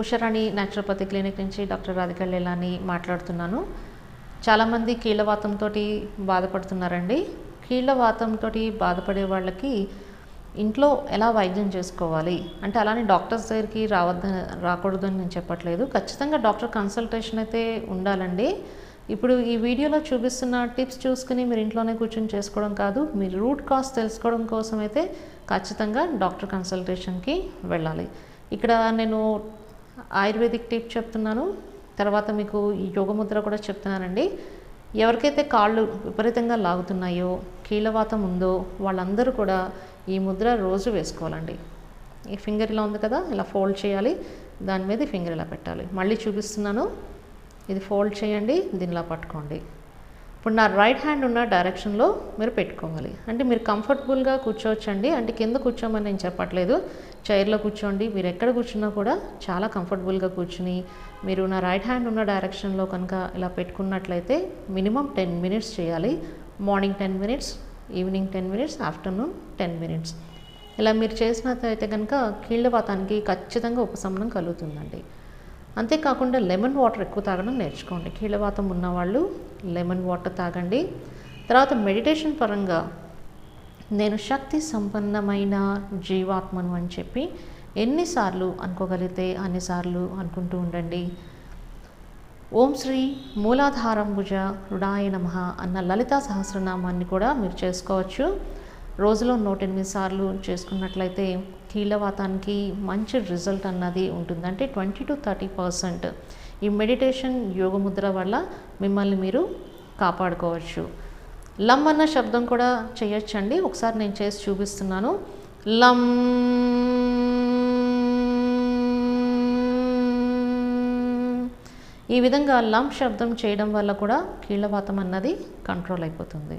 Usharani naturopathy clinic నుంచి doctor Radhika లీలాని మాట్లాడుతున్నాను. చాలామంది కీళ్ళవాతంతో బాధపడుతున్నారండి. కీళ్ళవాతంతో బాధపడే వాళ్ళకి ఇంట్లో ఎలా వైద్యం చేసుకోవాలి? అంటే అలానే డాక్టర్స్ దగ్గరికి రావద్దని రాకూడదని నేను చెప్పట్లేదు. ఖచ్చితంగా డాక్టర్ కన్సల్టేషన్ అయితే ఉండాలండి. ఇప్పుడు ఈ వీడియోలో చూపిస్తున్న టిప్స్ చూసుకుని మీరు ఇంట్లోనే కూర్చొని చేసుకోవడం కాదు మీ రూట్ కాస్ తెలుసుకోవడం కోసం అయితే ఖచ్చితంగా డాక్టర్ కన్సల్టేషన్కి వెళ్ళాలి. ఇక్కడ నేను ఆయుర్వేదిక్ టిప్ చెప్తున్నాను. తర్వాత మీకు ఈ యోగముద్ర కూడా చెప్తున్నానండి. ఎవరికైతే కాళ్ళు విపరీతంగా లాగుతున్నాయో కీలవాతం ఉందో వాళ్ళందరూ కూడా ఈ ముద్ర రోజు వేసుకోవాలండి. ఈ ఫింగర్ ఇలా ఉంది కదా ఇలా ఫోల్డ్ చేయాలి. దాని మీద ఈ ఫింగర్ ఇలా పెట్టాలి. మళ్ళీ చూపిస్తున్నాను. ఇది ఫోల్డ్ చేయండి దీనిలా పట్టుకోండి. ఇప్పుడు నా రైట్ హ్యాండ్ ఉన్న డైరెక్షన్లో మీరు పెట్టుకోవాలి. అంటే మీరు కంఫర్టబుల్గా కూర్చోవచ్చండి. అంటే కింద కూర్చోమని నేను చెప్పట్లేదు. చైర్లో కూర్చోండి. మీరు ఎక్కడ కూర్చున్నా కూడా చాలా కంఫర్టబుల్గా కూర్చుని మీరు నా రైట్ హ్యాండ్ ఉన్న డైరెక్షన్లో కనుక ఇలా పెట్టుకున్నట్లయితే మినిమం టెన్ మినిట్స్ చేయాలి. Morning ten minutes evening ten minutes afternoon ten minutes ఇలా మీరు చేసినట్లయితే కనుక కీళ్ళవాతానికి ఖచ్చితంగా ఉపశమనం కలుగుతుందండి. అంతేకాకుండా లెమన్ వాటర్ ఎక్కువ తాగడం నేర్చుకోండి. కీళ్ళవాతం ఉన్నవాళ్ళు లెమన్ వాటర్ తాగండి. తర్వాత మెడిటేషన్ పరంగా నేను శక్తి సంపన్నమైన జీవాత్మను అని చెప్పి ఎన్నిసార్లు అనుకోగలిగితే అన్నిసార్లు అనుకుంటూ ఉండండి. ఓం శ్రీ మూలాధారంభుజ రుడాయ నమ అన్న లలితా సహస్రనామాన్ని కూడా మీరు చేసుకోవచ్చు. రోజులో నూట ఎనిమిది సార్లు చేసుకున్నట్లయితే కీలవాతానికి మంచి రిజల్ట్ అన్నది ఉంటుంది. అంటే ట్వంటీ టు థర్టీ పర్సెంట్ ఈ మెడిటేషన్ యోగముద్ర వల్ల మిమ్మల్ని మీరు కాపాడుకోవచ్చు. లమ్ అన్న శబ్దం కూడా చేయొచ్చండి. ఒకసారి నేను చేసి చూపిస్తున్నాను. లమ్ ఈ విధంగా లమ్ శబ్దం చేయడం వల్ల కూడా కీళ్ళవాతం అన్నది కంట్రోల్ అయిపోతుంది.